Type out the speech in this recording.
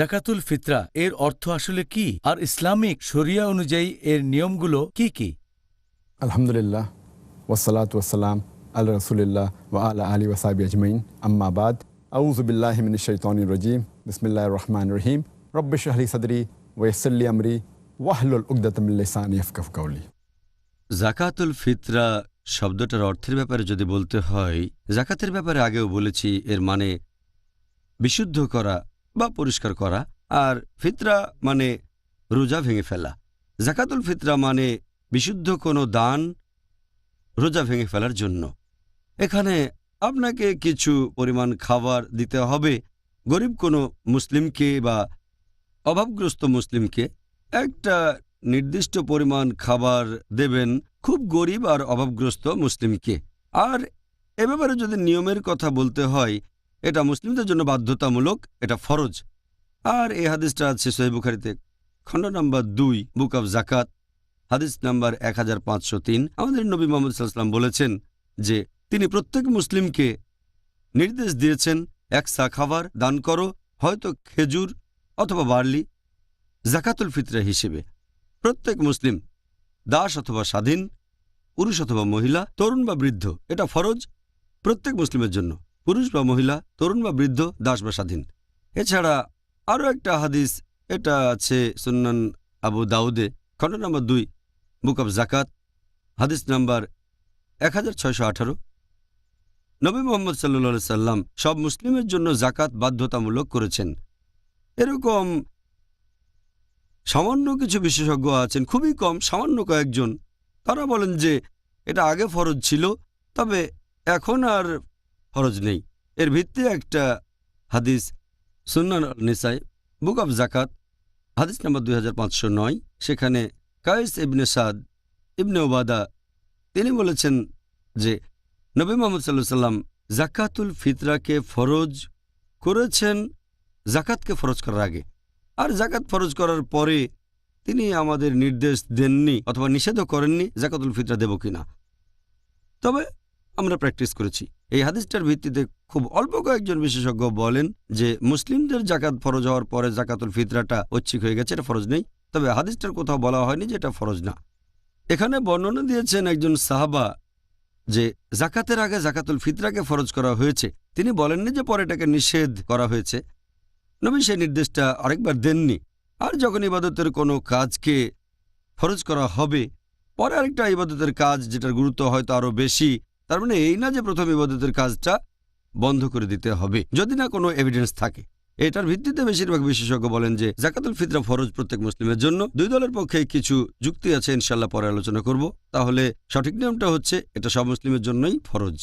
জাকাতুল ফিতরা এর অর্থ আসলে কি? আর ইসলামিক শরিয়া অনুযায়ী এর নিয়মগুলো কি কি? আলহামদুলিল্লাহ ওসালাত ওসালাম আল্লাহ রসুলিল্লাহ ওয়া আলা আলী ওসাবি আজমাইন। আম্মাবাদ আউজুবিল্লাহমিন শৈতানির রজিম। বিসমিল্লাহ রহমান রহিম। রব্বিশ আলী সদরি ওয়েসল্লি আমরি ওয়াহলুল উকদাতমিল্লিসানি ইফকাফ কাউলি জাকাতুল ফিতরা শব্দটার অর্থের ব্যাপারে যদি বলতে হয় জাকাতের ব্যাপারে আগেও বলেছি এর মানে বিশুদ্ধ করা বা পরিষ্কার করা। আর ফিতরা মানে রোজা ভেঙে ফেলা। জাকাতুল ফিতরা মানে বিশুদ্ধ কোনো দান রোজা ভেঙে ফেলার জন্য। এখানে আপনাকে কিছু পরিমাণ খাবার দিতে হবে। গরিব কোনো মুসলিমকে বা অভাবগ্রস্ত মুসলিমকে একটা নির্দিষ্ট পরিমাণ খাবার দেবেন খুব গরিব আর অভাবগ্রস্ত মুসলিমকে। আর এ ব্যাপারে যদি নিয়মের কথা বলতে হয় এটা মুসলিমদের জন্য বাধ্যতামূলক, এটা ফরজ। আর এই হাদিসটা আছে সোহেব বুখারিতে। খণ্ড নাম্বার দুই, বুক অব জাকাত হাদিস নাম্বার এক হাজার পাঁচশো তিন। আমাদের নবী মোহাম্মদ সাল্লাম বলেছেন যে, তিনি প্রত্যেক মুসলিমকে নির্দেশ দিয়েছেন, এক সা খাবার দান করো, হয়তো খেজুর অথবা বার্লি জাকাতুল ফিতরা হিসেবে। প্রত্যেক মুসলিম, দাস অথবা স্বাধীন, পুরুষ অথবা মহিলা, তরুণ বা বৃদ্ধ, এটা ফরজ প্রত্যেক মুসলিমের জন্য। পুরুষ বা মহিলা, তরুণ বা বৃদ্ধ দাস বা স্বাধীন এছাড়া আরও একটা হাদিস, এটা আছে সুন্নান আবু দাউদে, খণ্ড নম্বর দুই, বুক অব জাকাত হাদিস নাম্বার এক হাজার ছয়শো আঠারো। নবী মোহাম্মদ সাল্লা সাল্লাম সব মুসলিমের জন্য জাকাত বাধ্যতামূলক করেছেন। এরকম সামান্য কিছু বিশেষজ্ঞ আছেন, খুবই কম, সামান্য কয়েকজন। তারা বলেন যে এটা আগে ফরজ ছিল, তবে এখন আর ফরজ নেই। এর ভিত্তি একটা হাদিস সুন্নান নিসাই, বুক অব জাকাত হাদিস নাম্বার দুই সেখানে কায়েস ইবনে সাদ ইবনে ওবাদা তিনি বলেছেন যে নবী মোহাম্মদ সাল্লাহ সাল্লাম জাকাতুল ফিতরাকে ফরজ করেছেন জাকাতকে ফরজ করার আগে। আর জাকাত ফরজ করার পরে তিনি আমাদের নির্দেশ দেননি অথবা নিষেধও করেননি জাকাতুল ফিতরা দেব কিনা। তবে আমরা প্র্যাকটিস করেছি। এই হাদিসটার ভিত্তিতে খুব অল্প কয়েকজন বিশেষজ্ঞ বলেন যে মুসলিমদের জাকাত ফরজ হওয়ার পরে জাকাতুল ফিতরাটা ঐচ্ছিক হয়ে গেছে, এটা ফরজ নেই। তবে হাদিসটার কোথাও বলা হয়নি যে এটা ফরজ না। এখানে বর্ণনা দিয়েছেন একজন সাহাবা যে জাকাতের আগে জাকাতুল ফিতরাকে ফরজ করা হয়েছে। তিনি বলেননি যে পরে এটাকে নিষেধ করা হয়েছে। নবী সেই নির্দেশটা আরেকবার দেননি। আর যখন ইবাদতের কোনো কাজকে ফরজ করা হবে, পরে আরেকটা ইবাদতের কাজ যেটার গুরুত্ব হয়তো আরও বেশি তার মানে এই না যে প্রথম ইবাদতের কাজটা বন্ধ করে দিতে হবে, যদি না কোনো এভিডেন্স থাকে। এটার ভিত্তিতে বেশিরভাগ বিশেষজ্ঞ বলেন যে জাকাতুল ফিতরা ফরজ প্রত্যেক মুসলিমের জন্য। দুই দলের পক্ষে কিছু যুক্তি আছে ইনশাল্লাহ পরে আলোচনা করব। তাহলে সঠিক নিয়মটা হচ্ছে, এটা সব মুসলিমের জন্যই ফরজ।